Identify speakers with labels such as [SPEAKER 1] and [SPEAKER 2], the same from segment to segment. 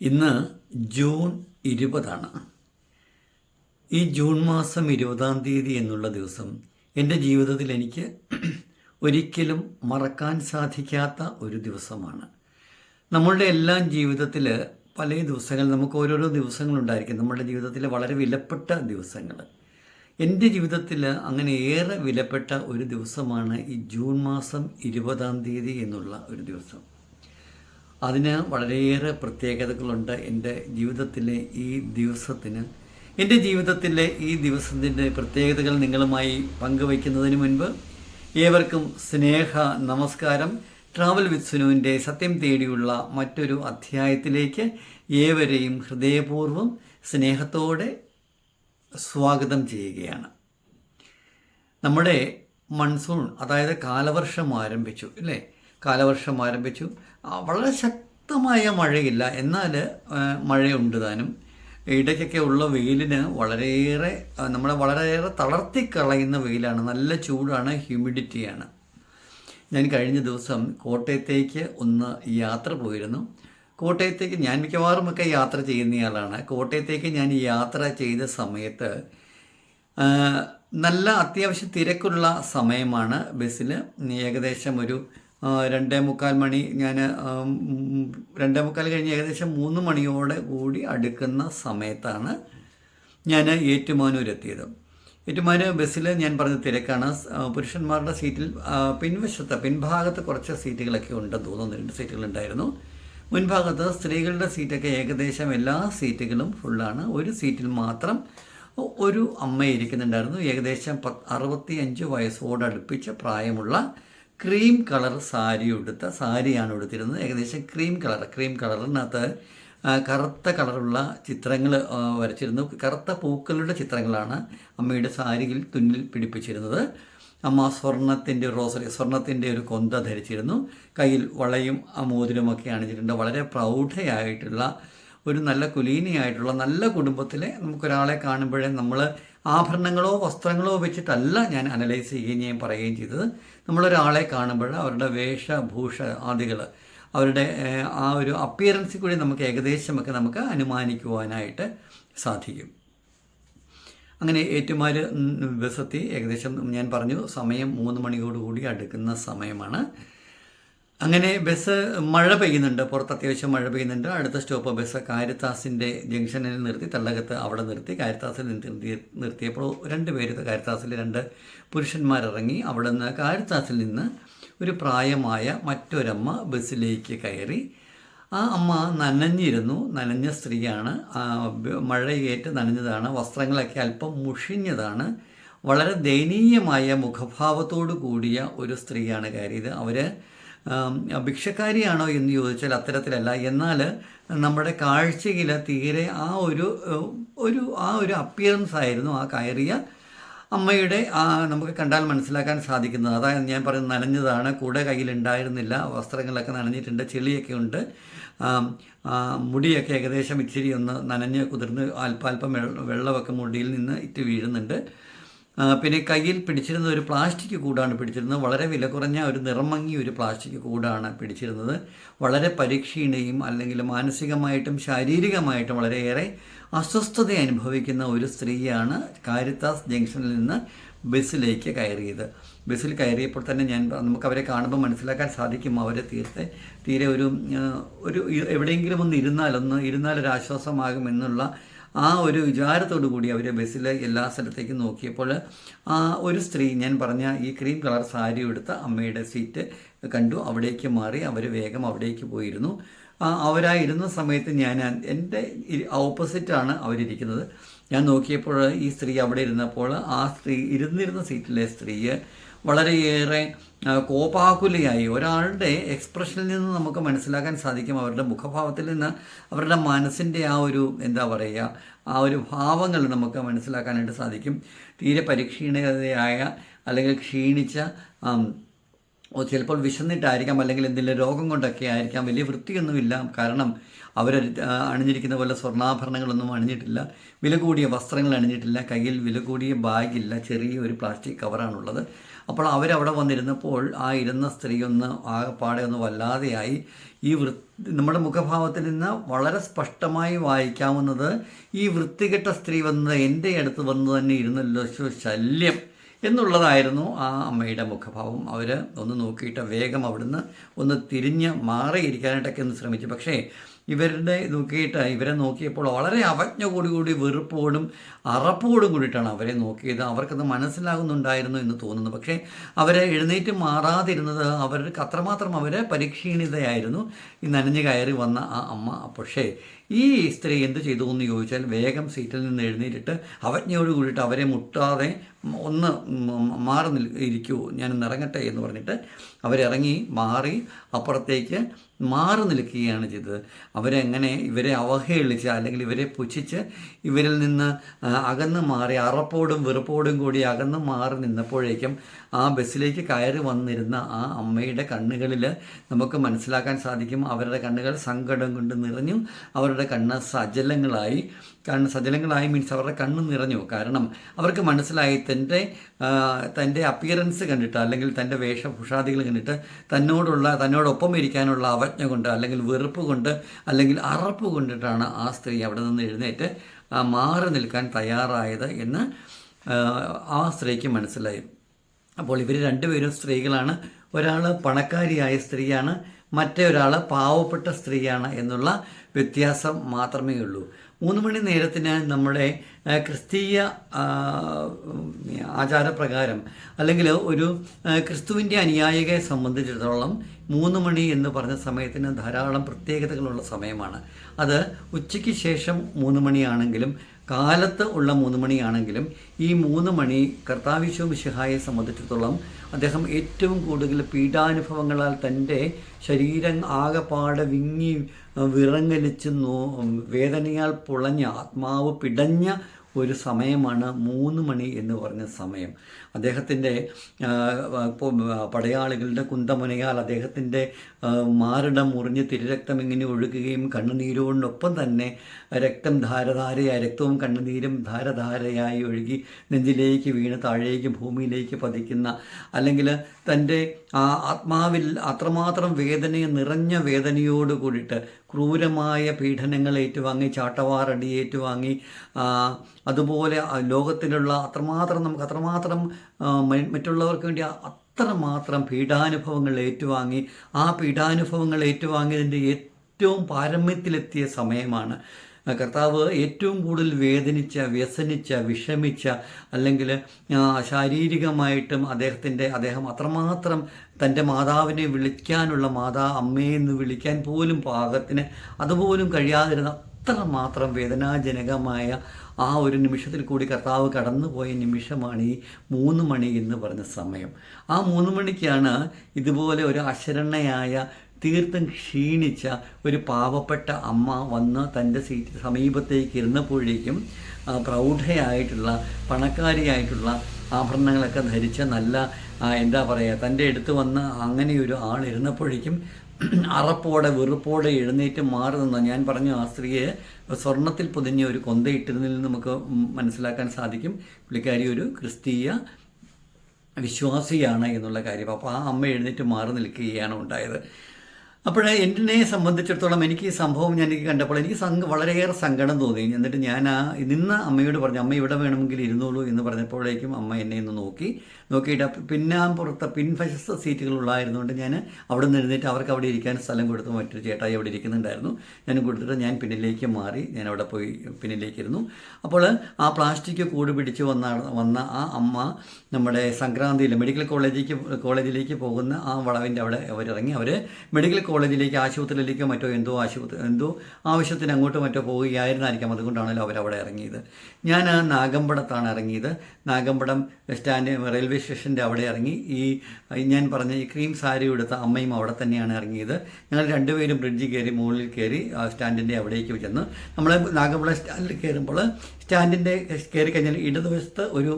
[SPEAKER 1] ഇന്ന് ജൂൺ ഇരുപതാണ്. ഈ ജൂൺ മാസം ഇരുപതാം തീയതി എന്നുള്ള ദിവസം എന്റെ ജീവിതത്തിൽ എനിക്ക് ഒരിക്കലും മറക്കാൻ സാധിക്കാത്ത ഒരു ദിവസമാണ്. നമ്മളുടെ എല്ലാം ജീവിതത്തിൽ പല ദിവസങ്ങൾ നമുക്ക് ഓരോരോ ദിവസങ്ങളുണ്ടായിരിക്കും. നമ്മുടെ ജീവിതത്തിൽ വളരെ വിലപ്പെട്ട ദിവസങ്ങൾ. എന്റെ ജീവിതത്തിൽ അങ്ങനെ ഏറെ വിലപ്പെട്ട ഒരു ദിവസമാണ് ഈ ജൂൺ മാസം ഇരുപതാം തീയതി എന്നുള്ള ഒരു ദിവസം. അതിന് വളരെയേറെ പ്രത്യേകതകളുണ്ട് എന്റെ ജീവിതത്തിലെ ഈ ദിവസത്തിന്. എന്റെ ജീവിതത്തിലെ ഈ ദിവസത്തിന്റെ പ്രത്യേകതകൾ നിങ്ങളുമായി പങ്കുവയ്ക്കുന്നതിന് മുൻപ് ഏവർക്കും സ്നേഹ നമസ്കാരം. ട്രാവൽ വിത്ത് സുനുവിന്റെ സത്യം തേടിയുള്ള മറ്റൊരു അധ്യായത്തിലേക്ക് ഏവരെയും ഹൃദയപൂർവം സ്നേഹത്തോടെ സ്വാഗതം ചെയ്യുകയാണ്. നമ്മുടെ മൺസൂൺ അതായത് കാലവർഷം ആരംഭിച്ചു അല്ലേ? കാലവർഷം ആരംഭിച്ചു. വളരെ ശക്തമായ മഴയില്ല. എന്നാൽ മഴയുണ്ട് താനും. ഇടയ്ക്കൊക്കെ ഉള്ള വെയിലിന് വളരെയേറെ നമ്മളെ വളരെയേറെ തളർത്തി കളയുന്ന വെയിലാണ്. നല്ല ചൂടാണ് ഹ്യൂമിഡിറ്റിയാണ് ഞാൻ കഴിഞ്ഞ ദിവസം കോട്ടയത്തേക്ക് ഒന്ന് യാത്ര പോയിരുന്നു. കോട്ടയത്തേക്ക് ഞാൻ മിക്കവാറും ഒക്കെ യാത്ര ചെയ്യുന്നയാളാണ്. കോട്ടയത്തേക്ക് ഞാൻ യാത്ര ചെയ്ത സമയത്ത് നല്ല അത്യാവശ്യം തിരക്കുള്ള സമയമാണ് ബസ്സിൽ ഏകദേശം ഒരു രണ്ടേ മുക്കാൽ മണി ഞാൻ രണ്ടേ മുക്കാൽ കഴിഞ്ഞ് ഏകദേശം മൂന്ന് മണിയോടെ കൂടി അടുക്കുന്ന സമയത്താണ് ഞാൻ ഏറ്റുമാനൂരെത്തിയത്. ഏറ്റുമാനൂർ ബസ്സിൽ ഞാൻ പറഞ്ഞ തിരക്കാണ്. പുരുഷന്മാരുടെ സീറ്റിൽ പിൻവശത്ത് പിൻഭാഗത്ത് കുറച്ച് സീറ്റുകളൊക്കെ ഉണ്ടെന്ന് തോന്നുന്നു. രണ്ട് സീറ്റുകളുണ്ടായിരുന്നു. മുൻഭാഗത്ത് സ്ത്രീകളുടെ സീറ്റൊക്കെ ഏകദേശം എല്ലാ സീറ്റുകളും ഫുള്ളാണ്. ഒരു സീറ്റിൽ മാത്രം ഒരു അമ്മ ഇരിക്കുന്നുണ്ടായിരുന്നു. ഏകദേശം പത്ത് അറുപത്തി അഞ്ച് വയസ്സോടടുപ്പിച്ച പ്രായമുള്ള ക്രീം കളർ സാരി ഉടുത്ത സാരിയാണ് ഉടുത്തിരുന്നത്. ഏകദേശം ക്രീം കളർ ക്രീം കളറിനകത്ത് കറുത്ത കളറുള്ള ചിത്രങ്ങൾ വരച്ചിരുന്നു. കറുത്ത പൂക്കളുടെ ചിത്രങ്ങളാണ് അമ്മയുടെ സാരിയിൽ തുന്നിൽ പിടിപ്പിച്ചിരുന്നത്. അമ്മ സ്വർണത്തിന്റെ റോസറി സ്വർണത്തിന്റെ ഒരു കൊന്ത ധരിച്ചിരുന്നു. കയ്യിൽ വളയും മോതിരമൊക്കെ അണിഞ്ഞിട്ടുണ്ട്. വളരെ പ്രൗഢയായിട്ടുള്ള ഒരു നല്ല കുലീനയായിട്ടുള്ള നല്ല കുടുംബത്തിലെ നമുക്കൊരാളെ കാണുമ്പോഴേ നമ്മൾ ആഭരണങ്ങളോ വസ്ത്രങ്ങളോ വെച്ചിട്ടല്ല ഞാൻ അനലൈസ് ചെയ്യുകയും പറയുകയും ചെയ്തത്. നമ്മളൊരാളെ കാണുമ്പോൾ അവരുടെ വേഷഭൂഷ ആദികൾ അവരുടെ ആ ഒരു അപ്പിയറൻസിൽ കൂടി നമുക്ക് ഏകദേശമൊക്കെ നമുക്ക് അനുമാനിക്കുവാനായിട്ട് സാധിക്കും. അങ്ങനെ ഏറ്റുമാർ ദിവസത്തി ഏകദേശം ഞാൻ പറഞ്ഞു സമയം മൂന്ന് മണിയോടുകൂടി അടുക്കുന്ന സമയമാണ്. അങ്ങനെ ബസ് മഴ പെയ്യുന്നുണ്ട്. പുറത്ത് അത്യാവശ്യം മഴ പെയ്യുന്നുണ്ട്. അടുത്ത സ്റ്റോപ്പ് ബസ് കാരിത്താസിന്റെ ജംഗ്ഷനിൽ നിർത്തി തള്ളകത്ത് അവിടെ നിർത്തി. കാരിത്താസിൽ നിർത്തി നിർത്തിയപ്പോൾ രണ്ട് പേര് കാരിത്താസിൽ രണ്ട് പുരുഷന്മാരിറങ്ങി. അവിടെ നിന്ന് കാരിത്താസിൽ നിന്ന് ഒരു പ്രായമായ മറ്റൊരമ്മ ബസ്സിലേക്ക് കയറി. ആ അമ്മ നനഞ്ഞിരുന്നു. നനഞ്ഞ സ്ത്രീയാണ്. മഴയേറ്റ് നനഞ്ഞതാണ്. വസ്ത്രങ്ങളൊക്കെ അല്പം മുഷിഞ്ഞതാണ്. വളരെ ദയനീയമായ മുഖഭാവത്തോടു കൂടിയ ഒരു സ്ത്രീയാണ് കയറിയത്. അവർ ഭിക്ഷക്കാരിയാണോ എന്ന് ചോദിച്ചാൽ അത്തരത്തിലല്ല. എന്നാൽ നമ്മുടെ കാഴ്ചയിൽ തീരെ ആ ഒരു ഒരു ആ ഒരു അപ്പിയറൻസ് ആയിരുന്നു ആ കയറിയ അമ്മയുടെ ആ നമുക്ക് കണ്ടാൽ മനസ്സിലാക്കാൻ സാധിക്കുന്നത്. അതായത് ഞാൻ പറയുന്നത് നനഞ്ഞതാണ് കൂടെ കയ്യിലുണ്ടായിരുന്നില്ല വസ്ത്രങ്ങളൊക്കെ നനഞ്ഞിട്ടുണ്ട് ചെളിയൊക്കെ ഉണ്ട്. മുടിയൊക്കെ ഏകദേശം ഇച്ചിരി ഒന്ന് നനഞ്ഞ് കുതിർന്ന് അല്പാൽപ്പം വെള്ള- വെള്ളമൊക്കെ മുടിയിൽ നിന്ന് ഇറ്റ് വീഴുന്നുണ്ട്. പിന്നെ കയ്യിൽ പിടിച്ചിരുന്ന ഒരു പ്ലാസ്റ്റിക് കൂടാണ് പിടിച്ചിരുന്നത്. വളരെ വില കുറഞ്ഞ ഒരു നിറമങ്ങിയ ഒരു പ്ലാസ്റ്റിക് കൂടാണ് പിടിച്ചിരുന്നത്. വളരെ പരീക്ഷീണയും അല്ലെങ്കിൽ മാനസികമായിട്ടും ശാരീരികമായിട്ടും വളരെയേറെ അസ്വസ്ഥത അനുഭവിക്കുന്ന ഒരു സ്ത്രീയാണ് കാരിത്താസ് ജംഗ്ഷനിൽ നിന്ന് ബസ്സിലേക്ക് കയറിയത്. ബസ്സിൽ കയറിയപ്പോൾ തന്നെ ഞാൻ നമുക്ക് അവരെ കാണുമ്പോൾ മനസ്സിലാക്കാൻ സാധിക്കും അവരെ തീർത്ത് തീരെ ഒരു ഒരു എവിടെയെങ്കിലും ഒന്ന് ഇരുന്നാലൊന്ന് ഇരുന്നാലൊരാശ്വാസമാകുമെന്നുള്ള ആ ഒരു വിചാരത്തോടു കൂടി അവർ ബസ്സിൽ എല്ലാ സ്ഥലത്തേക്കും നോക്കിയപ്പോൾ ആ ഒരു സ്ത്രീ ഞാൻ പറഞ്ഞ ഈ ക്രീം കളർ സാരി എടുത്ത അമ്മയുടെ സീറ്റ് കണ്ടു. അവിടേക്ക് മാറി അവർ വേഗം അവിടേക്ക് പോയിരുന്നു. അവരായിരുന്ന സമയത്ത് ഞാൻ എന്റെ ഓപ്പോസിറ്റാണ് അവരിരിക്കുന്നത്. ഞാൻ നോക്കിയപ്പോൾ ഈ സ്ത്രീ അവിടെ ഇരുന്നപ്പോൾ ആ സ്ത്രീ ഇരുന്നിരുന്ന സീറ്റിലെ സ്ത്രീ വളരെയേറെ കോപാകുലയായി. ഒരാളുടെ എക്സ്പ്രഷനിൽ നിന്ന് നമുക്ക് മനസ്സിലാക്കാൻ സാധിക്കും അവരുടെ മുഖഭാവത്തിൽ നിന്ന് അവരുടെ മനസ്സിന്റെ ആ ഒരു എന്താ പറയുക ആ ഒരു ഭാവങ്ങൾ നമുക്ക് മനസ്സിലാക്കാനായിട്ട് സാധിക്കും. തീരെ പരിക്ഷീണതയായ അല്ലെങ്കിൽ ക്ഷീണിച്ച ചിലപ്പോൾ വിശന്നിട്ടായിരിക്കാം അല്ലെങ്കിൽ എന്തെങ്കിലും രോഗം കൊണ്ടൊക്കെ ആയിരിക്കാം. വലിയ വൃത്തിയൊന്നുമില്ല. കാരണം അവർ അണിഞ്ഞിരിക്കുന്ന പോലെ സ്വർണാഭരണങ്ങളൊന്നും അണിഞ്ഞിട്ടില്ല. വില കൂടിയ വസ്ത്രങ്ങൾ അണിഞ്ഞിട്ടില്ല. കയ്യിൽ വില കൂടിയ ബാഗില്ല. ചെറിയ ഒരു പ്ലാസ്റ്റിക് കവറാണുള്ളത് അപ്പോൾ അവരവിടെ വന്നിരുന്നപ്പോൾ ആ ഇരുന്ന സ്ത്രീ ഒന്ന് ആകെപ്പാടെ ഒന്ന് വല്ലാതെയായി. ഈ വൃ നമ്മുടെ മുഖഭാവത്തിൽ നിന്ന് വളരെ സ്പഷ്ടമായി വായിക്കാവുന്നത് ഈ വൃത്തികെട്ട സ്ത്രീ വന്നത് എന്റെ അടുത്ത് വന്ന് തന്നെ ഇരുന്നല്ലോ ശല്യം എന്നുള്ളതായിരുന്നു ആ അമ്മയുടെ മുഖഭാവം. അവർ ഒന്ന് നോക്കിയിട്ട് വേഗം അവിടുന്ന് ഒന്ന് തിരിഞ്ഞ് മാറിയിരിക്കാനായിട്ടൊക്കെ ഒന്ന് ശ്രമിച്ചു. പക്ഷേ ഇവരുടെ നോക്കിയിട്ട് ഇവരെ നോക്കിയപ്പോൾ വളരെ അവജ്ഞ കൂടി കൂടി വെറുപ്പോടും അറപ്പോടും കൂടിയിട്ടാണ് അവരെ നോക്കിയത്. അവർക്കത് മനസ്സിലാകുന്നുണ്ടായിരുന്നു എന്ന് തോന്നുന്നു. പക്ഷേ അവരെ എഴുന്നേറ്റ് മാറാതിരുന്നത് അവർക്ക് അത്രമാത്രം അവരെ പരിക്ഷീണിതയായിരുന്നു. ഈ നനഞ്ഞു കയറി വന്ന ആ അമ്മ. പക്ഷേ ഈ സ്ത്രീ എന്ത് ചെയ്തു എന്ന് ചോദിച്ചാൽ വേഗം സീറ്റിൽ നിന്ന് എഴുന്നേറ്റിട്ട് അവജ്ഞയോട് കൂടിയിട്ട് അവരെ മുട്ടാതെ ഒന്ന് മാറി നിൽ ഇരിക്കൂ ഞാൻ ഇറങ്ങട്ടെ എന്ന് പറഞ്ഞിട്ട് അവരിറങ്ങി മാറി അപ്പുറത്തേക്ക് മാറി നിൽക്കുകയാണ് ചെയ്തത്. അവരെങ്ങനെ ഇവരെ അവഹേളിച്ച് അല്ലെങ്കിൽ ഇവരെ പുച്ഛിച്ച് ഇവരിൽ നിന്ന് അകന്ന് മാറി അറപ്പോടും വെറുപ്പോടും കൂടി അകന്ന് മാറി നിന്നപ്പോഴേക്കും ആ ബസ്സിലേക്ക് കയറി വന്നിരുന്ന ആ അമ്മയുടെ കണ്ണുകളിൽ നമുക്ക് മനസ്സിലാക്കാൻ സാധിക്കും. അവരുടെ കണ്ണുകൾ സങ്കടം കൊണ്ട് നിറഞ്ഞു. അവരുടെ കണ്ണ് സജലങ്ങളായി കണ്ണ് സജലങ്ങളായി മീൻസ് അവരുടെ കണ്ണ് നിറഞ്ഞു. കാരണം അവർക്ക് മനസ്സിലായി തന്റെ തന്റെ അപ്പിയറൻസ് കണ്ടിട്ട് അല്ലെങ്കിൽ തന്റെ വേഷഭൂഷാദികൾ കണ്ടിട്ട് തന്നോടുള്ള തന്നോടൊപ്പം ഇരിക്കാനുള്ള അവജ്ഞ കൊണ്ട് അല്ലെങ്കിൽ വെറുപ്പ് കൊണ്ട് അല്ലെങ്കിൽ അറപ്പ് കൊണ്ടിട്ടാണ് ആ സ്ത്രീ അവിടെ നിന്ന് എഴുന്നേറ്റ് മാറി നിൽക്കാൻ തയ്യാറായത് എന്ന് ആ സ്ത്രീക്ക് മനസ്സിലായി. അപ്പോൾ ഇവർ രണ്ടുപേരും സ്ത്രീകളാണ്. ഒരാൾ പണക്കാരിയായ സ്ത്രീയാണ്. മറ്റേ ഒരാൾ പാവപ്പെട്ട സ്ത്രീയാണ് എന്നുള്ള വ്യത്യാസം മാത്രമേ ഉള്ളൂ മൂന്ന് മണി നേരത്തിന് നമ്മുടെ ക്രിസ്തീയ ആചാരപ്രകാരം അല്ലെങ്കിൽ ഒരു ക്രിസ്തുവിന്റെ അനുയായികയെ സംബന്ധിച്ചിടത്തോളം മൂന്ന് മണി എന്ന് പറഞ്ഞ സമയത്തിന് ധാരാളം പ്രത്യേകതകളുള്ള സമയമാണ്. അത് ഉച്ചയ്ക്ക് ശേഷം മൂന്ന് മണിയാണെങ്കിലും കാലത്ത് ഉള്ള മൂന്ന് മണിയാണെങ്കിലും ഈ മൂന്ന് മണി കർത്താവിശോ മിശിഹായെ സംബന്ധിച്ചിടത്തോളം അദ്ദേഹം ഏറ്റവും കൂടുതൽ പീഡാനുഭവങ്ങളാൽ തന്റെ ശരീരം ആകെപ്പാടെ വിങ്ങി വിറങ്ങലിച്ച് നോ വേദനയാൽ പുളഞ്ഞ ആത്മാവ് പിടഞ്ഞ ഒരു സമയമാണ് മൂന്ന് മണി എന്ന് പറഞ്ഞ സമയം. അദ്ദേഹത്തിന്റെ പടയാളികളുടെ കുന്തമുനയാൽ അദ്ദേഹത്തിന്റെ മാറിടം മുറിഞ്ഞ് തിരുരക്തം ഇങ്ങനെ ഒഴുകുകയും കണ്ണുനീരോടൊപ്പം തന്നെ രക്തം ധാരധാരയായി രക്തവും കണ്ണുനീരും ധാരധാരയായി ഒഴുകി നെഞ്ചിലേക്ക് വീണ് താഴേക്ക് ഭൂമിയിലേക്ക് പതിക്കുന്ന അല്ലെങ്കിൽ തന്റെ ആ ആത്മാവിൽ അത്രമാത്രം വേദനയെ നിറഞ്ഞ വേദനയോട് കൂടിയിട്ട് ക്രൂരമായ പീഡനങ്ങൾ ഏറ്റുവാങ്ങി ചാട്ടവാറടി ഏറ്റുവാങ്ങി അതുപോലെ ലോകത്തിലുള്ള അത്രമാത്രം നമുക്ക് അത്രമാത്രം മറ്റുള്ളവർക്ക് വേണ്ടി അത്രമാത്രം പീഡാനുഭവങ്ങൾ ഏറ്റുവാങ്ങി ആ പീഡാനുഭവങ്ങൾ ഏറ്റുവാങ്ങിയതിന്റെ ഏറ്റവും പാരമ്യത്തിലെത്തിയ സമയമാണ്. കർത്താവ് ഏറ്റവും കൂടുതൽ വേദനിച്ച വ്യസനിച്ച വിഷമിച്ച അല്ലെങ്കിൽ ശാരീരികമായിട്ടും അദ്ദേഹത്തിന്റെ അദ്ദേഹം അത്രമാത്രം തന്റെ മാതാവിനെ വിളിക്കാനുള്ള മാതാ അമ്മയെന്ന് വിളിക്കാൻ പോലും പാകത്തിന് അതുപോലും കഴിയാതിരുന്ന അത്രമാത്രം വേദനാജനകമായ ആ ഒരു നിമിഷത്തിൽ കൂടി കർത്താവ് കടന്നുപോയ നിമിഷമാണ് ഈ മൂന്ന് മണി എന്ന് പറഞ്ഞ സമയം. ആ മൂന്ന് മണിക്കാണ് ഇതുപോലെ ഒരു അശരണയായ തീർത്തും ക്ഷീണിച്ച ഒരു പാവപ്പെട്ട അമ്മ വന്ന് തന്റെ സീറ്റ് സമീപത്തേക്ക് ഇരുന്നപ്പോഴേക്കും പ്രൗഢയായിട്ടുള്ള പണക്കാരിയായിട്ടുള്ള ആഭരണങ്ങളൊക്കെ ധരിച്ച നല്ല എന്താ പറയുക തന്റെ അടുത്ത് വന്ന് അങ്ങനെ ഒരു ആൾ ഇരുന്നപ്പോഴേക്കും അറപ്പോടെ വെറുപ്പോടെ എഴുന്നേറ്റ് മാറി നിന്ന ഞാൻ പറഞ്ഞു ആ സ്ത്രീയെ സ്വർണത്തിൽ പൊതിഞ്ഞ ഒരു കൊന്തയിട്ടിരുന്നതിൽ നിന്ന് നമുക്ക് മനസ്സിലാക്കാൻ സാധിക്കും. പുള്ളിക്കാരി ഒരു ക്രിസ്തീയ വിശ്വാസിയാണ് എന്നുള്ള കാര്യം. അപ്പോൾ ആ അമ്മ എഴുന്നേറ്റ് മാറി നിൽക്കുകയാണ് ഉണ്ടായത്. അപ്പോൾ എന്നെ സംബന്ധിച്ചിടത്തോളം എനിക്ക് ഈ സംഭവം ഞാൻ എനിക്ക് കണ്ടപ്പോൾ എനിക്ക് സംഘ വളരെയേറെ സങ്കടം തോന്നി. എന്നിട്ട് ഞാൻ ആ നിന്ന് അമ്മയോട് പറഞ്ഞു അമ്മ ഇവിടെ വേണമെങ്കിൽ ഇരുന്നോളൂ എന്ന് പറഞ്ഞപ്പോഴേക്കും അമ്മ എന്നെ ഒന്ന് നോക്കി. നോക്കിയിട്ട് പിന്നാമ്പുറത്ത് സീറ്റുകൾ സീറ്റുകളുള്ളായിരുന്നുകൊണ്ട് ഞാൻ അവിടെ നിന്ന് അവർക്ക് അവിടെ ഇരിക്കാൻ സ്ഥലം കൊടുത്തു മറ്റൊരു ചേട്ടായി അവിടെ ഇരിക്കുന്നുണ്ടായിരുന്നു. ഞാൻ കൊടുത്തിട്ട് ഞാൻ പിന്നിലേക്ക് മാറി ഞാൻ അവിടെ പോയി പിന്നിലേക്ക് ഇരുന്നു. അപ്പോൾ ആ പ്ലാസ്റ്റിക് കൂട് പിടിച്ച് വന്ന വന്ന ആ അമ്മ നമ്മുടെ സംക്രാന്തിയിൽ മെഡിക്കൽ കോളേജിലേക്ക് കോളേജിലേക്ക് പോകുന്ന ആ വളവിന്റെ അവിടെ അവരിറങ്ങി. അവർ മെഡിക്കൽ കോളേജിലേക്ക് ആശുപത്രിയിലേക്കോ മറ്റോ എന്തോ ആശുപത്രി എന്തോ ആവശ്യത്തിന് അങ്ങോട്ടോ മറ്റോ പോവുകയായിരുന്നായിരിക്കാം അതുകൊണ്ടാണല്ലോ അവരവിടെ ഇറങ്ങിയത്. ഞാൻ നാഗമ്പടത്താണ് ഇറങ്ങിയത്. നാഗമ്പടം സ്റ്റാൻഡ് റെയിൽവേ സ്റ്റേഷന്റെ അവിടെ ഇറങ്ങി. ഈ ഞാൻ പറഞ്ഞ ഈ ക്രീം സാരി എടുത്ത അമ്മയും അവിടെ തന്നെയാണ് ഇറങ്ങിയത്. ഞങ്ങൾ രണ്ടുപേരും ബ്രിഡ്ജ് കയറി മുകളിൽ കയറി സ്റ്റാൻഡിന്റെ അവിടേക്ക് ചെന്ന് നമ്മൾ നാഗമ്പടം സ്റ്റാൻഡിൽ കയറുമ്പോൾ സ്റ്റാൻഡിന്റെ കയറി കഴിഞ്ഞാൽ ഇടതുവശത്ത് ഒരു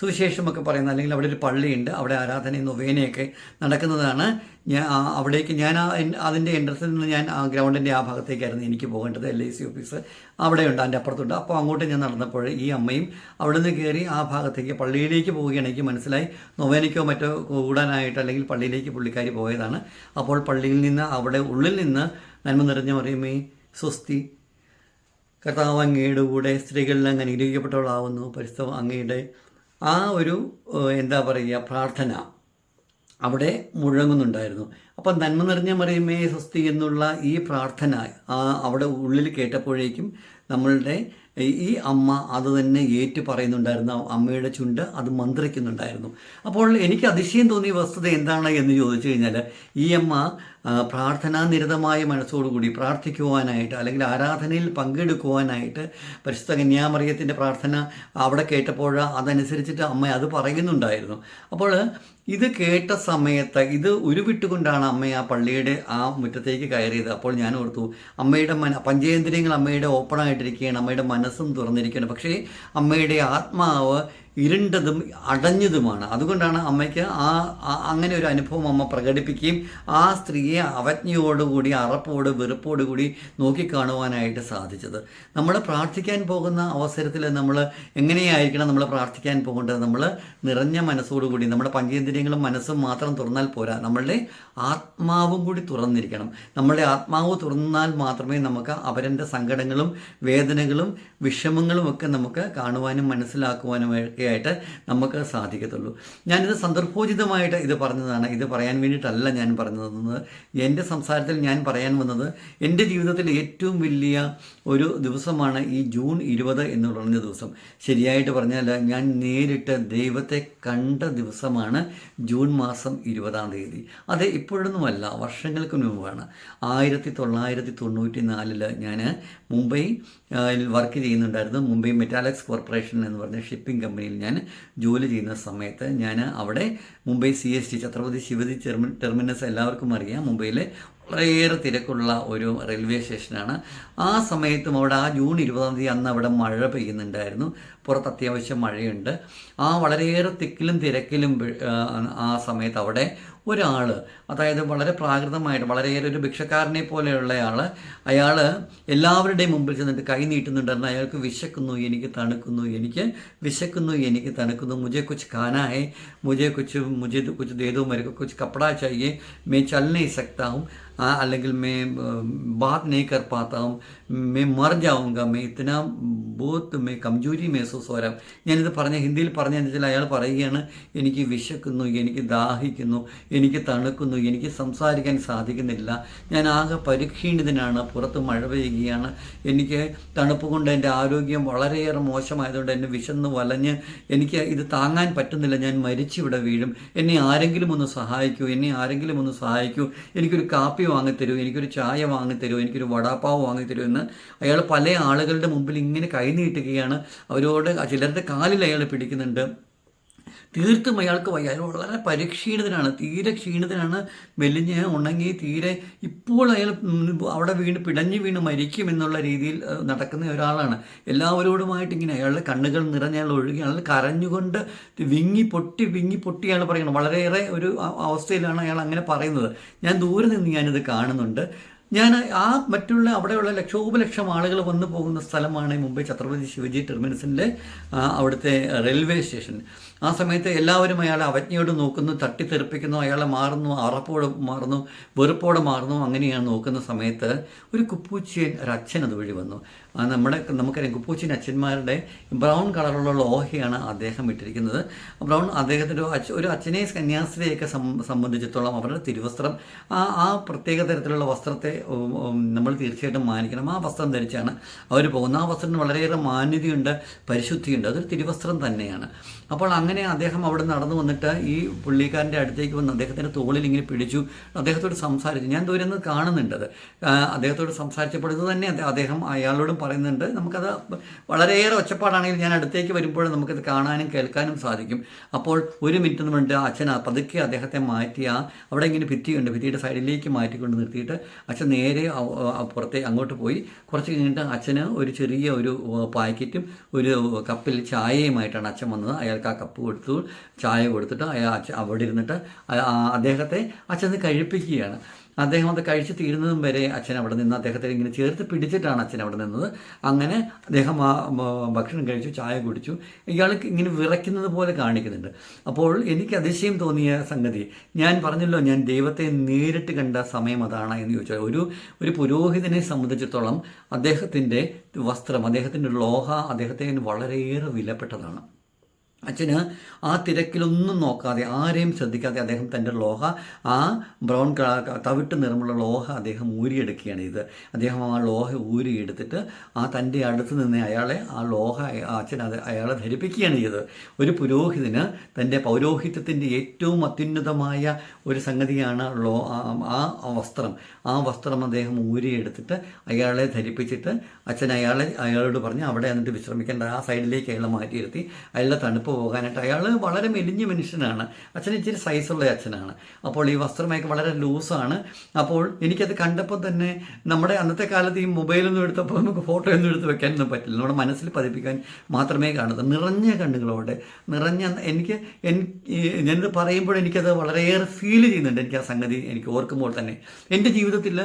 [SPEAKER 1] സുവിശേഷമൊക്കെ പറയുന്ന അല്ലെങ്കിൽ അവിടെ ഒരു പള്ളിയുണ്ട് അവിടെ ആരാധനയും നൊവേനയൊക്കെ നടക്കുന്നതാണ്. ഞാൻ അവിടേക്ക് ഞാൻ അതിന്റെ എൻട്രൻസിൽ നിന്ന് ഞാൻ ആ ഗ്രൗണ്ടിന്റെ ആ ഭാഗത്തേക്കായിരുന്നു എനിക്ക് പോകേണ്ടത് എൽ ഐ സി ഓഫീസ് അവിടെയുണ്ട് അതിന്റെ അപ്പുറത്തുണ്ട്. അപ്പോൾ അങ്ങോട്ട് ഞാൻ നടന്നപ്പോൾ ഈ അമ്മയും അവിടെ നിന്ന് കയറി ആ ഭാഗത്തേക്ക് പള്ളിയിലേക്ക് പോവുകയാണെങ്കിൽ മനസ്സിലായി. നൊവേനയ്ക്കോ മറ്റോ കൂടാനായിട്ട് അല്ലെങ്കിൽ പള്ളിയിലേക്ക് പുള്ളിക്കാരി പോയതാണ്. അപ്പോൾ പള്ളിയിൽ നിന്ന് അവിടെ ഉള്ളിൽ നിന്ന് നന്മ നിറഞ്ഞ പറയുമേ സ്വസ്തി കർത്താവ് അങ്ങയുടെ കൂടെ സ്ത്രീകളിൽ അങ്ങ് അനുഗ്രഹിക്കപ്പെട്ടവളാവുന്നു. പരിസ്ഥ അങ്ങയുടെ ആ ഒരു എന്താ പറയുക പ്രാർത്ഥന അവിടെ മുഴങ്ങുന്നുണ്ടായിരുന്നു. അപ്പം നന്മ നിറഞ്ഞ മറിയമേ സ്വസ്തി എന്നുള്ള ഈ പ്രാർത്ഥന അവിടെ ഉള്ളിൽ കേട്ടപ്പോഴേക്കും നമ്മളുടെ ഈ അമ്മ അത് തന്നെ ഏറ്റു പറയുന്നുണ്ടായിരുന്നു. അമ്മയുടെ ചുണ്ട് അത് മന്ത്രിക്കുന്നുണ്ടായിരുന്നു. അപ്പോൾ എനിക്ക് അതിശയം തോന്നിയ വസ്തുത എന്താണ് എന്ന് ചോദിച്ചു കഴിഞ്ഞാൽ ഈ അമ്മ പ്രാർത്ഥനാനിരതമായ മനസ്സോടുകൂടി പ്രാർത്ഥിക്കുവാനായിട്ട് അല്ലെങ്കിൽ ആരാധനയിൽ പങ്കെടുക്കുവാനായിട്ട് പരിശുദ്ധ കന്യാമറിയത്തിന്റെ പ്രാർത്ഥന അവിടെ കേട്ടപ്പോൾ അതനുസരിച്ചിട്ട് അമ്മ അത് പറയുന്നുണ്ടായിരുന്നു. അപ്പോൾ ഇത് കേട്ട സമയത്ത് ഇത് ഉരുവിട്ടുകൊണ്ടാണ് അമ്മ ആ പള്ളിയുടെ ആ മുറ്റത്തേക്ക് കയറിയത്. അപ്പോൾ ഞാൻ ഓർത്തു അമ്മയുടെ മന പഞ്ചേന്ദ്രിയങ്ങൾ അമ്മയുടെ ഓപ്പണായിട്ടിരിക്കുകയാണ് അമ്മയുടെ മനസ്സും തുറന്നിരിക്കുകയാണ്. പക്ഷേ അമ്മയുടെ ആത്മാവ് ഇരുണ്ടതും അടഞ്ഞതുമാണ്. അതുകൊണ്ടാണ് അമ്മയ്ക്ക് ആ അങ്ങനെ ഒരു അനുഭവം അമ്മ പ്രകടിപ്പിക്കുകയും ആ സ്ത്രീയെ അവജ്ഞയോടുകൂടി അറപ്പോട് വെറുപ്പോടുകൂടി നോക്കിക്കാണുവാനായിട്ട് സാധിച്ചത്. നമ്മൾ പ്രാർത്ഥിക്കാൻ പോകുന്ന അവസരത്തിൽ നമ്മൾ എങ്ങനെയായിരിക്കണം നമ്മൾ പ്രാർത്ഥിക്കാൻ പോകേണ്ടത്? നമ്മൾ നിറഞ്ഞ മനസ്സോടുകൂടി നമ്മുടെ പഞ്ചേന്ദ്രിയങ്ങളും മനസ്സും മാത്രം തുറന്നാൽ പോരാ. നമ്മളുടെ ആത്മാവും കൂടി തുറന്നിരിക്കണം. നമ്മളുടെ ആത്മാവ് തുറന്നാൽ മാത്രമേ നമുക്ക് അവരന്റെ സങ്കടങ്ങളും വേദനകളും വിഷമങ്ങളും ഒക്കെ നമുക്ക് കാണുവാനും മനസ്സിലാക്കുവാനും ഒക്കെ ആയിട്ട് നമുക്ക് സാധിക്കത്തുള്ളൂ. ഞാനിത് സന്ദർഭോചിതമായിട്ട് ഇത് പറഞ്ഞതാണ്. ഇത് പറയാൻ വേണ്ടിയിട്ടല്ല ഞാൻ പറഞ്ഞത് എന്റെ സംസാരത്തിൽ ഞാൻ പറയാൻ വന്നത് എന്റെ ജീവിതത്തിൽ ഏറ്റവും വലിയ ഒരു ദിവസമാണ് ഈ ജൂൺ ഇരുപത് എന്ന് പറഞ്ഞ ദിവസം. ശരിയായിട്ട് പറഞ്ഞാൽ ഞാൻ നേരിട്ട് ദൈവത്തെ കണ്ട ദിവസമാണ് ജൂൺ മാസം ഇരുപതാം തീയതി. അത് ഇപ്പോഴൊന്നുമല്ല വർഷങ്ങൾക്ക് മുമ്പാണ്. ആയിരത്തി തൊള്ളായിരത്തി തൊണ്ണൂറ്റി നാലിൽ ഞാൻ മുംബൈ വർക്ക് ചെയ്യുന്നുണ്ടായിരുന്നു. മുംബൈ മെറ്റാലക്സ് കോർപ്പറേഷൻ എന്ന് പറഞ്ഞ ഷിപ്പിംഗ് കമ്പനിയിൽ ഞാൻ ജോലി ചെയ്യുന്ന സമയത്ത് ഞാൻ അവിടെ Mumbai C S T Chhatrapati Shivaji ടെർമി terminus എല്ലാവർക്കും അറിയാം. മുംബൈയിലെ വളരെയേറെ തിരക്കുള്ള ഒരു റെയിൽവേ സ്റ്റേഷനാണ്. ആ സമയത്തും അവിടെ ആ ജൂൺ ഇരുപതാം തീയതി അന്ന് അവിടെ മഴ പെയ്യുന്നുണ്ടായിരുന്നു. പുറത്ത് അത്യാവശ്യം മഴയുണ്ട്. ആ വളരെയേറെ തിക്കിലും തിരക്കിലും ആ, സമയത്ത് അവിടെ ഒരാൾ അതായത് വളരെ പ്രാകൃതമായിട്ട് വളരെയേറെ ഒരു ഭിക്ഷക്കാരനെ പോലെയുള്ളയാൾ അയാൾ എല്ലാവരുടെയും മുമ്പിൽ ചെന്നിട്ട് കൈ നീട്ടുന്നുണ്ടെന്ന് അയാൾക്ക് വിശക്കുന്നു എനിക്ക് തണുക്കുന്നു എനിക്ക് വിശക്കുന്നു എനിക്ക് തണുക്കുന്നു. മുജെ കുച്ച് ഖാനാ മുജെ കുച്ച് മുജെ കുച്ച് ദേതോ മരക്ക് കുച്ച് കപ്പടാ ചാഹിയെ മേ ചലനെ സക്താവും അല്ലെങ്കിൽ മേ ബാത് നെയ് കർപ്പാത്താവും മേ മർ മേ ഇത്തന ബോത്ത് മേ കംജൂരി മേസൂസ് വരാം. ഞാനിത് പറഞ്ഞ ഹിന്ദിയിൽ പറഞ്ഞതെന്ന് വെച്ചാൽ അയാൾ പറയുകയാണ് എനിക്ക് വിശക്കുന്നു എനിക്ക് ദാഹിക്കുന്നു എനിക്ക് തണുക്കുന്നു എനിക്ക് സംസാരിക്കാൻ സാധിക്കുന്നില്ല. ഞാൻ ആകെ പരിക്ഷീണിതനാണ്. പുറത്ത് മഴ പെയ്യുകയാണ്. എനിക്ക് തണുപ്പ് കൊണ്ട് എന്റെ ആരോഗ്യം വളരെയേറെ മോശമായതുകൊണ്ട് എന്നെ വിശന്ന് വലഞ്ഞ് എനിക്ക് ഇത് താങ്ങാൻ പറ്റുന്നില്ല. ഞാൻ മരിച്ചിവിടെ വീഴും. എന്നെ ആരെങ്കിലും ഒന്ന് സഹായിക്കൂ. എന്നെ ആരെങ്കിലും ഒന്ന് സഹായിക്കൂ. എനിക്കൊരു കാപ്പി വാങ്ങിത്തരൂ. എനിക്കൊരു ചായ വാങ്ങിത്തരൂ. എനിക്കൊരു വടാപ്പാവ് വാങ്ങിത്തരൂ എന്ന് അയാൾ പല ആളുകളുടെ മുമ്പിൽ ഇങ്ങനെ കൈ നീട്ടുകയാണ്. അവരോട് ചിലരുടെ കാലിൽ അയാൾ പിടിക്കുന്നുണ്ട്. തീർത്തും അയാൾക്ക് വയ്യ. അയാൾ വളരെ പരിക്ഷീണിതനാണ് തീരെ ക്ഷീണിതനാണ്. മെലിഞ്ഞ് ഉണങ്ങി തീരെ ഇപ്പോൾ അയാൾ അവിടെ വീണ് പിടഞ്ഞു വീണ് മരിക്കും എന്നുള്ള രീതിയിൽ നടക്കുന്ന ഒരാളാണ്. എല്ലാവരോടുമായിട്ട് ഇങ്ങനെ അയാളുടെ കണ്ണുകൾ നിറഞ്ഞ അയാൾ ഒഴുകി അയാൾ കരഞ്ഞുകൊണ്ട് വിങ്ങി പൊട്ടി വിങ്ങി പൊട്ടി അയാൾ പറയുന്നത് വളരെയേറെ ഒരു അവസ്ഥയിലാണ് അയാൾ അങ്ങനെ പറയുന്നത്. ഞാൻ ദൂരെ നിന്ന് ഞാനിത് കാണുന്നുണ്ട്. ഞാൻ ആ മറ്റുള്ള അവിടെയുള്ള ലക്ഷോപലക്ഷം ആളുകൾ വന്നു പോകുന്ന സ്ഥലമാണ് മുംബൈ ഛത്രപതി ശിവജി ടെർമിനസിന്റെ അവിടുത്തെ റെയിൽവേ സ്റ്റേഷൻ. ആ സമയത്ത് എല്ലാവരും അയാളെ അവജ്ഞയോട് നോക്കുന്നു തട്ടിത്തെറിപ്പിക്കുന്നു അയാളെ മാറുന്നു അറപ്പോടെ മാറുന്നു വെറുപ്പോടെ മാറുന്നു അങ്ങനെയാണ് നോക്കുന്ന സമയത്ത് ഒരു കുപ്പൂച്ചിയൻ ഒരു അച്ഛൻ അതുവഴി വന്നു. നമ്മുടെ നമുക്കറിയാം കുപ്പൂച്ചിൻ അച്ഛന്മാരുടെ ബ്രൗൺ കളറുള്ള ലോഹയാണ് അദ്ദേഹം ഇട്ടിരിക്കുന്നത്. ബ്രൗൺ അദ്ദേഹത്തിന്റെ ഒരു അച്ഛ- ഒരു അച്ഛനെ കന്യാസ്ത്രീയൊക്കെ സംബന്ധിച്ചിടത്തോളം അവരുടെ തിരുവസ്ത്രം ആ ആ പ്രത്യേക തരത്തിലുള്ള വസ്ത്രത്തെ നമ്മൾ തീർച്ചയായിട്ടും മാനിക്കണം. ആ വസ്ത്രം ധരിച്ചാണ് അവർ പോകുന്നത്. ആ വസ്ത്രത്തിന് വളരെയേറെ മാന്യതയുണ്ട് പരിശുദ്ധിയുണ്ട്. അതൊരു തിരുവസ്ത്രം തന്നെയാണ്. അപ്പോൾ അങ്ങനെ അദ്ദേഹം അവിടെ നടന്നു വന്നിട്ട് ഈ പുള്ളിക്കാരന്റെ അടുത്തേക്ക് വന്ന് അദ്ദേഹത്തിന്റെ തോളിൽ ഇങ്ങനെ പിടിച്ചു. അദ്ദേഹത്തോട് സംസാരിച്ചു. ഞാൻ ദൂരന്ന് കാണുന്നുണ്ട് അത്. അദ്ദേഹത്തോട് സംസാരിച്ചപ്പോൾ ഇത് തന്നെ അദ്ദേഹം അയാളോടും പറയുന്നുണ്ട് നമുക്കത് വളരെയേറെ ഒച്ചപ്പാടാണെങ്കിൽ ഞാൻ അടുത്തേക്ക് വരുമ്പോൾ നമുക്കത് കാണാനും കേൾക്കാനും സാധിക്കും. അപ്പോൾ ഒരു മിനിറ്റ് എന്ന് പറഞ്ഞിട്ട് അച്ഛൻ പതുക്കെ അദ്ദേഹത്തെ മാറ്റി ആ അവിടെ ഇങ്ങനെ ഭിത്തിയുണ്ട്. ഭിത്തിയുടെ സൈഡിലേക്ക് മാറ്റിക്കൊണ്ട് നിർത്തിയിട്ട് അച്ഛൻ നേരെ പുറത്തെ അങ്ങോട്ട് പോയി. കുറച്ച് കഴിഞ്ഞിട്ട് അച്ഛന് ഒരു ചെറിയ ഒരു പാക്കറ്റും ഒരു കപ്പിൽ ചായയുമായിട്ടാണ് അച്ഛൻ വന്നത്. അയാൾക്ക് ആ കപ്പ് കൊടുത്തു ചായ കൊടുത്തിട്ട് അയാൾ അവിടെ ഇരുന്നിട്ട് അദ്ദേഹത്തെ അച്ഛൻ കഴിപ്പിക്കുകയാണ്. അദ്ദേഹം അത് കഴിച്ച് തീരുന്നതും വരെ അച്ഛൻ അവിടെ നിന്ന് അദ്ദേഹത്തെ ഇങ്ങനെ ചേർത്ത് പിടിച്ചിട്ടാണ് അച്ഛൻ അവിടെ നിന്നത്. അങ്ങനെ അദ്ദേഹം ആ ഭക്ഷണം കഴിച്ചു ചായ കുടിച്ചു. ഇയാൾക്ക് ഇങ്ങനെ വിറയ്ക്കുന്നത് പോലെ കാണിക്കുന്നുണ്ട്. അപ്പോൾ എനിക്ക് അതിശയം തോന്നിയ സംഗതി ഞാൻ പറഞ്ഞല്ലോ ഞാൻ ദൈവത്തെ നേരിട്ട് കണ്ട സമയം അതാണ് എന്ന് ചോദിച്ചാൽ ഒരു ഒരു പുരോഹിതനെ സംബന്ധിച്ചിടത്തോളം അദ്ദേഹത്തിന്റെ വസ്ത്രം അദ്ദേഹത്തിന്റെ ലോഹ അദ്ദേഹത്തെ വളരെയേറെ വിലപ്പെട്ടതാണ്. അച്ഛന് ആ തിരക്കിലൊന്നും നോക്കാതെ ആരെയും ശ്രദ്ധിക്കാതെ അദ്ദേഹം തന്റെ ലോഹ ആ ബ്രൗൺ തവിട്ട് നിറമുള്ള ലോഹ അദ്ദേഹം ഊരിയെടുക്കുകയാണ് ഇത് അദ്ദേഹം ആ ലോഹ ഊരിയെടുത്തിട്ട് ആ തന്റെ അടുത്ത് നിന്ന് അയാളെ ആ ലോഹ അച്ഛൻ അത് അയാളെ ധരിപ്പിക്കുകയാണ് ചെയ്തത്. ഒരു പുരോഹിതന് തന്റെ പൗരോഹിത്യത്തിന്റെ ഏറ്റവും അത്യുന്നതമായ ഒരു സംഗതിയാണ് ലോ ആ വസ്ത്രം. ആ വസ്ത്രം അദ്ദേഹം ഊരിയെടുത്തിട്ട് അയാളെ ധരിപ്പിച്ചിട്ട് അച്ഛൻ അയാളെ അയാളോട് പറഞ്ഞ് അവിടെ എന്നിട്ട് വിശ്രമിക്കേണ്ട ആ സൈഡിലേക്ക് അയാളെ മാറ്റിയിരുത്തി. അയാളുടെ തണുപ്പ് പോകാനായിട്ട് അയാൾ വളരെ മെലിഞ്ഞ മനുഷ്യനാണ്. അച്ഛൻ ഇച്ചിരി സൈസുള്ള അച്ഛനാണ്. അപ്പോൾ ഈ വസ്ത്രമൊക്കെ വളരെ ലൂസാണ് അപ്പോൾ എനിക്കത് കണ്ടപ്പോൾ തന്നെ നമ്മുടെ അന്നത്തെ കാലത്ത് ഈ മൊബൈലൊന്നും എടുത്തപ്പോൾ നമുക്ക് ഫോട്ടോ ഒന്നും എടുത്ത് വെക്കാനൊന്നും പറ്റില്ല. നമ്മുടെ മനസ്സിൽ പതിപ്പിക്കാൻ മാത്രമേ കാണുന്നത് നിറഞ്ഞ കണ്ണുകളോടെ നിറഞ്ഞ എനിക്ക് ഞാനിത് പറയുമ്പോൾ എനിക്കത് വളരെയേറെ ഫീൽ ചെയ്യുന്നുണ്ട്. എനിക്ക് ആ സംഗതി എനിക്ക് ഓർക്കുമ്പോൾ തന്നെ. എന്റെ ജീവിതത്തിൽ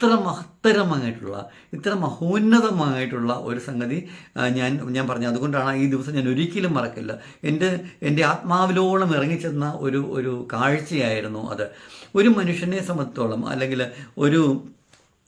[SPEAKER 1] ഇത്ര മഹത്തരമായിട്ടുള്ള ഇത്ര മഹോന്നതമായിട്ടുള്ള ഒരു സംഗതി ഞാൻ ഞാൻ പറഞ്ഞു. അതുകൊണ്ടാണ് ഈ ദിവസം ഞാൻ ഒരിക്കലും മറക്കില്ല. എന്റെ എന്റെ ആത്മാവിലോളം ഇറങ്ങിച്ചെന്ന ഒരു ഒരു കാഴ്ചയായിരുന്നു അത്. ഒരു മനുഷ്യനെ സംബന്ധിച്ചോളം അല്ലെങ്കിൽ ഒരു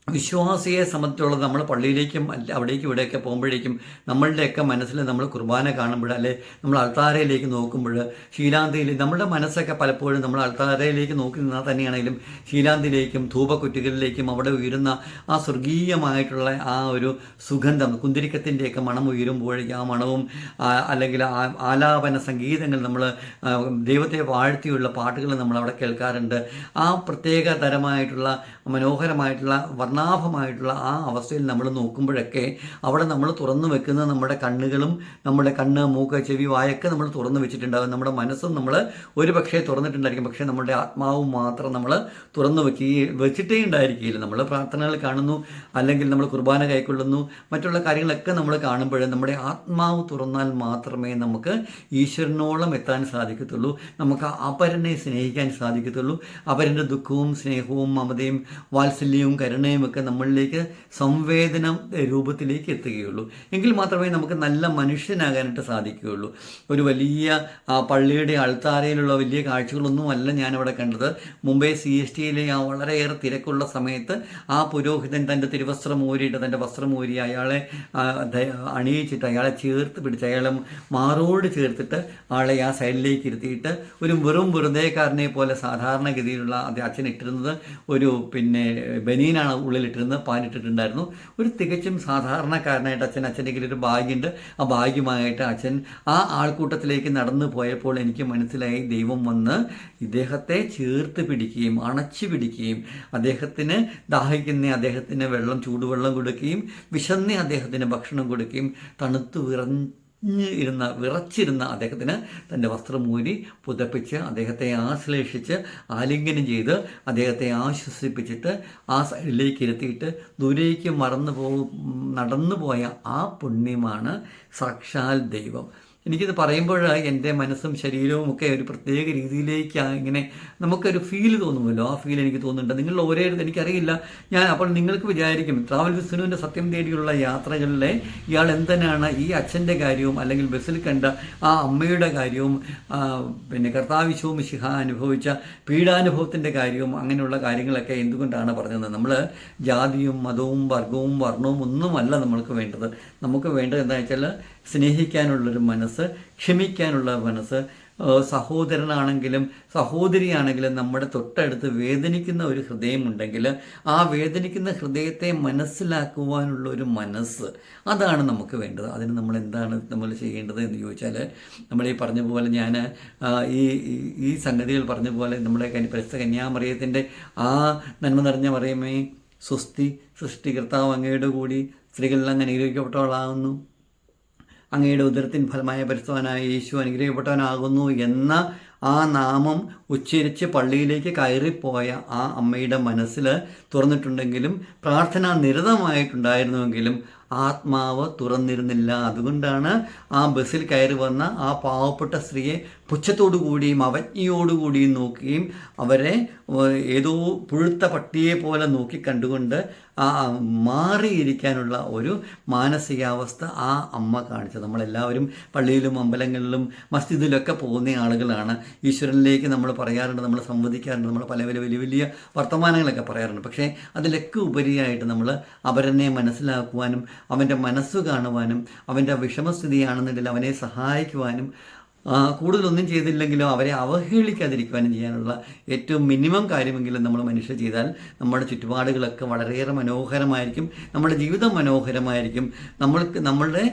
[SPEAKER 1] വിശ്വാസിയെ സംബന്ധിച്ചുള്ളത് നമ്മൾ പള്ളിയിലേക്കും അവിടേക്കും ഇവിടെയൊക്കെ പോകുമ്പോഴേക്കും നമ്മളുടെയൊക്കെ മനസ്സിൽ നമ്മൾ കുർബാന കാണുമ്പോൾ അല്ലെ നമ്മൾ അൾത്താരയിലേക്ക് നോക്കുമ്പോൾ ശീലാന്തിയിൽ നമ്മുടെ മനസ്സൊക്കെ പലപ്പോഴും നമ്മൾ അൾത്താരയിലേക്ക് നോക്കി നിന്നാൽ തന്നെയാണെങ്കിലും ശീലാന്തിയിലേക്കും ധൂപക്കുറ്റികളിലേക്കും അവിടെ ഉയരുന്ന ആ സ്വർഗീയമായിട്ടുള്ള ആ ഒരു സുഗന്ധം കുന്തിരിക്കത്തിന്റെയൊക്കെ മണം ഉയരുമ്പോഴേക്കും ആ മണവും അല്ലെങ്കിൽ ആ ആലാപന സംഗീതങ്ങൾ നമ്മൾ ദൈവത്തെ വാഴ്ത്തിയുള്ള പാട്ടുകൾ നമ്മൾ അവിടെ കേൾക്കാറുണ്ട്. ആ പ്രത്യേക തരമായിട്ടുള്ള മനോഹരമായിട്ടുള്ള വർണാഭമായിട്ടുള്ള ആ അവസ്ഥയിൽ നമ്മൾ നോക്കുമ്പോഴൊക്കെ അവിടെ നമ്മൾ തുറന്നു വെക്കുന്ന നമ്മുടെ കണ്ണുകളും നമ്മുടെ കണ്ണ് മൂക്ക് ചെവി വായൊക്കെ നമ്മൾ തുറന്നു വെച്ചിട്ടുണ്ടാകും നമ്മുടെ മനസ്സും നമ്മൾ ഒരു പക്ഷേ തുറന്നിട്ടുണ്ടായിരിക്കും. പക്ഷേ നമ്മുടെ ആത്മാവും മാത്രം നമ്മൾ തുറന്നു വെക്കുകയും വെച്ചിട്ടേ ഉണ്ടായിരിക്കില്ല നമ്മൾ പ്രാർത്ഥനകൾ കാണുന്നു അല്ലെങ്കിൽ നമ്മൾ കുർബാന കൈക്കൊള്ളുന്നു മറ്റുള്ള കാര്യങ്ങളൊക്കെ നമ്മൾ കാണുമ്പോൾ നമ്മുടെ ആത്മാവ് തുറന്നാൽ മാത്രമേ നമുക്ക് ഈശ്വരനോളം എത്താൻ സാധിക്കത്തുള്ളൂ. നമുക്ക് അപരനെ സ്നേഹിക്കാൻ സാധിക്കത്തുള്ളൂ. അപരന്റെ ദുഃഖവും സ്നേഹവും മമതയും വാത്സല്യവും കരുണയും ഒക്കെ നമ്മളിലേക്ക് സംവേദന രൂപത്തിലേക്ക് എത്തുകയുള്ളൂ. എങ്കിൽ മാത്രമേ നമുക്ക് നല്ല മനുഷ്യനാകാനായിട്ട് സാധിക്കുകയുള്ളൂ. ഒരു വലിയ പള്ളിയുടെ അൾത്താരയിലുള്ള വലിയ കാഴ്ചകളൊന്നും അല്ല ഞാനിവിടെ കണ്ടത്. മുംബൈ സി എസ് ടിയിലെ ആ വളരെയേറെ തിരക്കുള്ള സമയത്ത് ആ പുരോഹിതൻ തന്റെ തിരുവസ്ത്രം ഊരിയിട്ട് തന്റെ വസ്ത്രം ഊരി അയാളെ അണിയിച്ചിട്ട് അയാളെ ചേർത്ത് പിടിച്ച് അയാളെ മാറോട് ചേർത്തിട്ട് ആളെ ആ സൈഡിലേക്ക് ഇരുത്തിയിട്ട് ഒരു വെറും വെറുതെക്കാരനെ പോലെ സാധാരണഗതിയിലുള്ള അച്ഛൻ ഇട്ടിരുന്നത് ഒരു പിന്നെ ബനീനാണ് ഉള്ളിലിട്ടിരുന്നത് പാനിട്ടിട്ടുണ്ടായിരുന്നു ഒരു തികച്ചും സാധാരണക്കാരനായിട്ട് അച്ഛൻ അച്ഛന്റെ കയ്യിൽ ഒരു ബാഗുണ്ട് ആ ബാഗുമായിട്ട് അച്ഛൻ ആ ആൾക്കൂട്ടത്തിലേക്ക് നടന്നു പോയപ്പോൾ എനിക്ക് മനസ്സിലായി ദൈവം വന്ന് ഇദ്ദേഹത്തെ ചേർത്ത് പിടിക്കുകയും അണച്ചു പിടിക്കുകയും അദ്ദേഹത്തിന് ദാഹിക്കുന്ന അദ്ദേഹത്തിന് വെള്ളം ചൂടുവെള്ളം കൊടുക്കുകയും വിശന്നേ അദ്ദേഹത്തിന് ഭക്ഷണം കൊടുക്കുകയും തണുത്തു വിറഞ്ഞ് ഇരുന്ന വിറച്ചിരുന്ന അദ്ദേഹത്തിന് തന്റെ വസ്ത്രം മൂരി പുതപ്പിച്ച് അദ്ദേഹത്തെ ആശ്ലേഷിച്ച് ആലിംഗനം ചെയ്ത് അദ്ദേഹത്തെ ആശ്വസിപ്പിച്ചിട്ട് ആ സൈഡിലേക്ക് ഇരുത്തിയിട്ട് ദൂരേക്ക് മറന്നു പോ നടന്നു പോയ ആ പുണ്യമാണ് സാക്ഷാൽ ദൈവം. എനിക്കിത് പറയുമ്പോഴാണ് എന്റെ മനസ്സും ശരീരവും ഒക്കെ ഒരു പ്രത്യേക രീതിയിലേക്ക് ഇങ്ങനെ നമുക്കൊരു ഫീൽ തോന്നുമല്ലോ. ആ ഫീൽ എനിക്ക് തോന്നുന്നുണ്ട്. നിങ്ങൾ ഒരേ എനിക്കറിയില്ല. ഞാൻ അപ്പോൾ നിങ്ങൾക്ക് വിചാരിക്കും ട്രാവൽ വിസ്നുവിന്റെ സത്യം തേടിയുള്ള യാത്രകളിലെ ഇയാൾ എന്തിനാണ് ഈ അച്ഛന്റെ കാര്യവും അല്ലെങ്കിൽ ബസ്സിൽ കണ്ട ആ അമ്മയുടെ കാര്യവും പിന്നെ കർത്താവിശവും ശിഹ അനുഭവിച്ച പീഡാനുഭവത്തിന്റെ കാര്യവും അങ്ങനെയുള്ള കാര്യങ്ങളൊക്കെ എന്തുകൊണ്ടാണ് പറഞ്ഞത്? നമ്മൾ ജാതിയും മതവും വർഗവും വർണവും ഒന്നുമല്ല നമ്മൾക്ക് വേണ്ടത്. നമുക്ക് വേണ്ടത് എന്താ വെച്ചാൽ സ്നേഹിക്കാനുള്ളൊരു മനസ്സ് ക്ഷമിക്കാനുള്ള മനസ്സ് സഹോദരനാണെങ്കിലും സഹോദരിയാണെങ്കിലും നമ്മുടെ തൊട്ടടുത്ത് വേദനിക്കുന്ന ഒരു ഹൃദയമുണ്ടെങ്കിൽ ആ വേദനിക്കുന്ന ഹൃദയത്തെ മനസ്സിലാക്കുവാനുള്ള ഒരു മനസ്സ് അതാണ് നമുക്ക് വേണ്ടത്. അതിന് നമ്മൾ എന്താണ് നമ്മൾ ചെയ്യേണ്ടത് എന്ന് ചോദിച്ചാൽ നമ്മൾ ഈ പറഞ്ഞ പോലെ ഞാൻ ഈ ഈ- സംഗതികൾ പറഞ്ഞ പോലെ നമ്മുടെ പരിശുദ്ധ കന്യാമറിയത്തിന്റെ ആ നന്മ നിറഞ്ഞ മറിയമേ സ്വസ്തി സൃഷ്ടികർത്താവ് അങ്ങയുടെ കൂടി സ്ത്രീകളിൽ അങ്ങ് അനുഗ്രഹിക്കപ്പെട്ടവളാകുന്നു. അങ്ങയുടെ ഉദരത്തിൻ ഫലമായ പരിസ്ഥവനായ യേശു അനുഗ്രഹിക്കപ്പെട്ടവനാകുന്നു എന്ന ആ നാമം ഉച്ചരിച്ച് പള്ളിയിലേക്ക് കയറിപ്പോയ ആ അമ്മയുടെ മനസ്സിൽ തുറന്നിട്ടുണ്ടെങ്കിലും പ്രാർത്ഥന നിരതമായിട്ടുണ്ടായിരുന്നുവെങ്കിലും ആത്മാവ് തുറന്നിരുന്നില്ല. അതുകൊണ്ടാണ് ആ ബസ്സിൽ കയറി വന്ന ആ പാവപ്പെട്ട സ്ത്രീയെ പുച്ഛത്തോടു കൂടിയും അവജ്ഞയോടുകൂടിയും നോക്കുകയും അവരെ ഏതോ പുഴുത്ത പട്ടിയെ പോലെ നോക്കി കണ്ടുകൊണ്ട് ആ മാറിയിരിക്കാനുള്ള ഒരു മാനസികാവസ്ഥ ആ അമ്മ കാണിച്ചത്. നമ്മളെല്ലാവരും പള്ളിയിലും അമ്പലങ്ങളിലും മസ്ജിദിലൊക്കെ പോകുന്ന ആളുകളാണ്. ഈശ്വരനിലേക്ക് നമ്മൾ പറയാറുണ്ട് നമ്മൾ സംവദിക്കാറുണ്ട് നമ്മൾ പല പല വലിയ വലിയ വർത്തമാനങ്ങളൊക്കെ പറയാറുണ്ട്. പക്ഷേ അതിലൊക്കെ ഉപരിയായിട്ട് നമ്മൾ അവരെന്നെ മനസ്സിലാക്കുവാനും അവന്റെ മനസ്സ് കാണുവാനും അവന്റെ വിഷമസ്ഥിതിയാണെന്നുണ്ടെങ്കിൽ അവനെ സഹായിക്കുവാനും കൂടുതലൊന്നും ചെയ്തില്ലെങ്കിലും അവരെ അവഹേളിക്കാതിരിക്കുവാനും ചെയ്യാനുള്ള ഏറ്റവും മിനിമം കാര്യമെങ്കിലും നമ്മൾ മനുഷ്യർ ചെയ്താൽ നമ്മുടെ ചുറ്റുപാടുകളൊക്കെ വളരെയേറെ മനോഹരമായിരിക്കും നമ്മുടെ ജീവിതം മനോഹരമായിരിക്കും. നമ്മൾക്ക് നമ്മളുടെ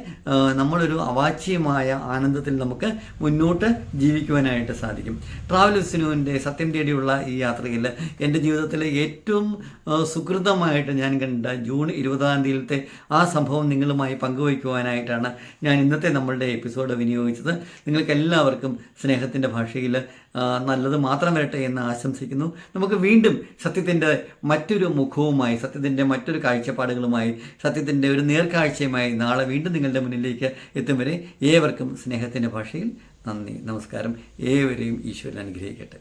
[SPEAKER 1] നമ്മളൊരു അവാച്യമായ ആനന്ദത്തിൽ നമുക്ക് മുന്നോട്ട് ജീവിക്കുവാനായിട്ട് സാധിക്കും. ട്രാവൽ സത്യം തേടിയുള്ള ഈ യാത്രയിൽ എന്റെ ജീവിതത്തിലെ ഏറ്റവും സുഹൃതമായിട്ട് ഞാൻ കണ്ട ജൂൺ ഇരുപതാം തീയതിയിലത്തെ ആ സംഭവം നിങ്ങളുമായി പങ്കുവയ്ക്കുവാനായിട്ടാണ് ഞാൻ ഇന്നത്തെ നമ്മളുടെ എപ്പിസോഡ് വിനിയോഗിച്ചത്. നിങ്ങൾക്ക് എല്ലാവർക്കും സ്നേഹത്തിന്റെ ഭാഷയിൽ നല്ലത് മാത്രം വരട്ടെ എന്ന് ആശംസിക്കുന്നു. നമുക്ക് വീണ്ടും സത്യത്തിന്റെ മറ്റൊരു മുഖവുമായി സത്യത്തിന്റെ മറ്റൊരു കാഴ്ചപ്പാടുകളുമായി സത്യത്തിന്റെ ഒരു നേർക്കാഴ്ചയുമായി നാളെ വീണ്ടും നിങ്ങളുടെ മുന്നിലേക്ക് എത്തും വരെ ഏവർക്കും സ്നേഹത്തിന്റെ ഭാഷയിൽ നന്ദി നമസ്കാരം. ഏവരെയും ഈശ്വരൻ അനുഗ്രഹിക്കട്ടെ.